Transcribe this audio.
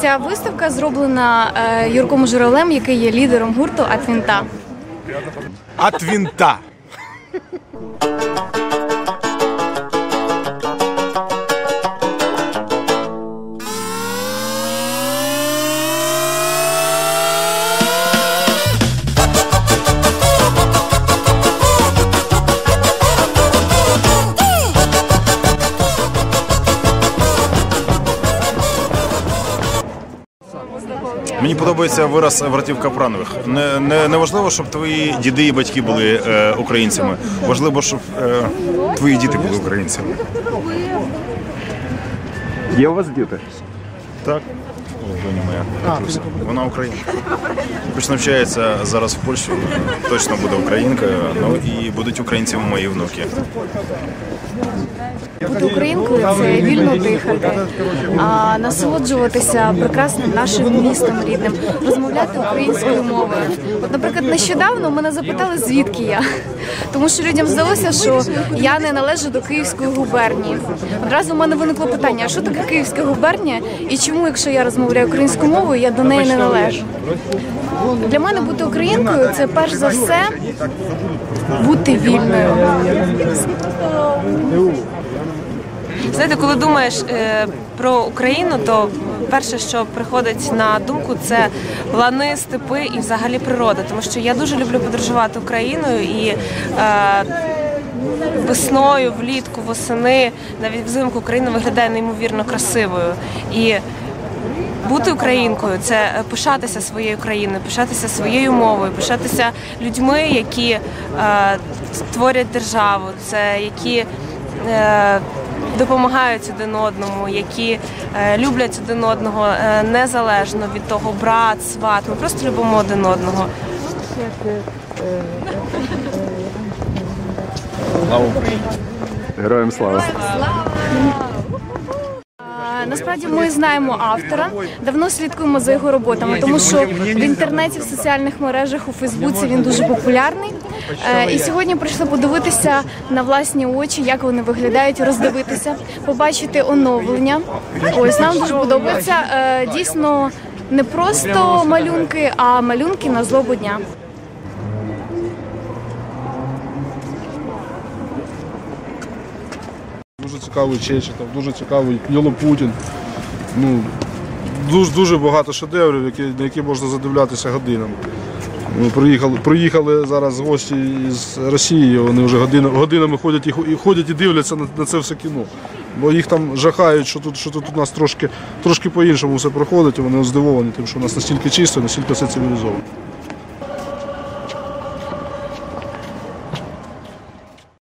Ця виставка зроблена е, Юрком Журавлем, який є лідером гурту Атвінта. От Мені подобається вираз братів Капранових. Не, не, не важливо, щоб твої діди і батьки були е, українцями. Важливо, щоб е, твої діти були українцями. Є у вас діти? Так. Доня моя. Катруся. Вона українка. Хоч навчається зараз в Польщі, точно буде українкою. Ну і будуть українцями мої внуки. Бути українкою це вільно дихати, а насолоджуватися прекрасним нашим містом рідним, розмовляти українською мовою. От, наприклад, нещодавно мене запитали, звідки я, тому що людям здалося, що я не належу до Київської губернії. Одразу в мене виникло питання: а що таке Київська губернія, і чому, якщо я розмовляю українською мовою, я до неї не належу? Для мене бути українкою це перш за все бути вільною. Знаєте, коли думаєш е, про Україну, то перше, що приходить на думку, це лани, степи і взагалі природа. Тому що я дуже люблю подорожувати Україною і е, весною, влітку, восени, навіть взимку Україна виглядає неймовірно красивою. І бути українкою це пишатися своєю країною, пишатися своєю мовою, пишатися людьми, які е, створять державу, це які е, допомагають один одному, які е, люблять один одного е, незалежно від того, брат, сват. Ми просто любимо один одного. Героям слава. А, Насправді ми знаємо автора, давно слідкуємо за його роботами, тому що в інтернеті, в соціальних мережах, у Фейсбуці він дуже популярний. Е, І сьогодні прийшли подивитися на власні очі, як вони виглядають, роздивитися, побачити оновлення. Ось нам дуже подобається. Е, Дійсно, не просто малюнки, а малюнки на злобу дня. Дуже цікавий Чечетов, дуже цікавий Єлопутін. Ну, дуже, дуже багато шедеврів, які, на які можна задивлятися годинами. Ми приїхали, приїхали зараз гості з Росії, вони вже годинами, годинами ходять і, ходять і дивляться на, на це все кіно. Бо їх там жахають, що тут, що тут у нас трошки, трошки по-іншому все проходить, і вони здивовані тим, що у нас настільки чисто, настільки все цивілізовано.